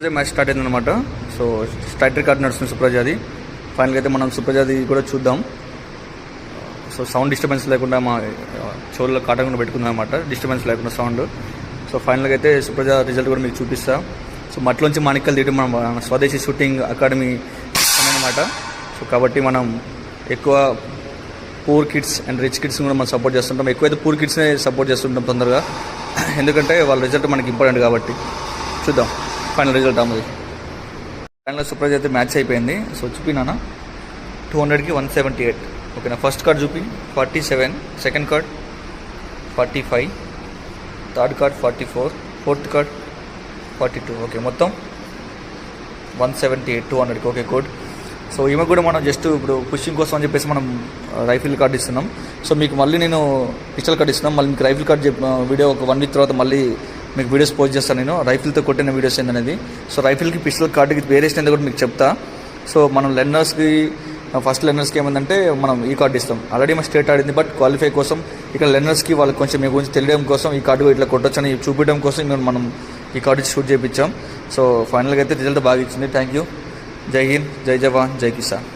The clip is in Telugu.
అదే మ్యాచ్ స్టార్ట్ అయింది అనమాట సో స్ట్రైట్ రికార్డ్ నడుస్తుంది సుప్రజాది. ఫైనల్గా అయితే మనం సుప్రజాది కూడా చూద్దాం. సో సౌండ్ డిస్టర్బెన్స్ లేకుండా మా ఆ, చెవుల్లో కాటకుండా పెట్టుకుందాం అనమాట డిస్టర్బెన్స్ లేకుండా సౌండ్ సో ఫైనల్గా అయితే సుప్రజ రిజల్ట్ కూడా మీకు చూపిస్తా. సో మట్లోంచి మాణిక్కలు తీయడం మనం మన స్వదేశీ షూటింగ్ అకాడమీ అనమాట సో కాబట్టి మనం ఎక్కువ poor kids and rich kids కూడా మనం సపోర్ట్ చేస్తుంటాం. ఎక్కువైతే పూర్ కిడ్స్నే సపోర్ట్ చేస్తుంటాం తొందరగా. ఎందుకంటే వాళ్ళ రిజల్ట్ మనకి ఇంపార్టెంట్ కాబట్టి. చూద్దాం. ఫైనల్ రిజల్ట్ అమ్మది ఫైనల్ సూపర్జ్ అయితే మ్యాచ్ అయిపోయింది. సో చూపినానా టూ హండ్రెడ్కి వన్ సెవెంటీ ఎయిట్ ఓకేనా ఫస్ట్ కార్డ్ చూపి forty seven second card forty five third card forty four fourth card forty two okay మొత్తం వన్ సెవెంటీ ఎయిట్ టూ హండ్రెడ్కి ఓకే గుడ్ సో ఈమె కూడా మనం జస్ట్ ఇప్పుడు పుషింగ్ కోసం అని చెప్పేసి మనం uh, రైఫిల్ కార్డ్ ఇస్తున్నాం. సో మీకు మళ్ళీ నేను పిస్టల్ కార్డ్ ఇస్తున్నాం. మళ్ళీ మీకు రైఫిల్ కార్డ్ వీడియో ఒక వన్ వీక్ తర్వాత మళ్ళీ మీకు వీడియోస్ పోస్ట్ చేస్తాను నేను. రైఫిల్తో కొట్టిన వీడియోస్ ఏంటనేది సో రైఫిల్కి పిస్టల్ కార్డుకి వేరియేషన్ ఏందో కూడా మీకు చెప్తా. సో మనం లెర్నర్స్కి ఫస్ట్ లెర్నర్స్కి ఏమందంటే మనం ఈ కార్డు ఇస్తాం. ఆల్రెడీ మన స్టేట్ ఆడింది బట్ క్వాలిఫై కోసం ఇక్కడ లెర్నర్స్కి వాళ్ళకి కొంచెం మీ గురించి తెలియడం కోసం ఈ కార్డు ఇట్లా కొట్టొచ్చని చూపించడం కోసం మేము మనం ఈ కార్డు షూట్ చేయించాం సో ఫైనల్గా అయితే రిజల్ట్ బాగా ఇచ్చింది. థ్యాంక్ యూ జై హింద్ జై జవాన్ జై కిసాన్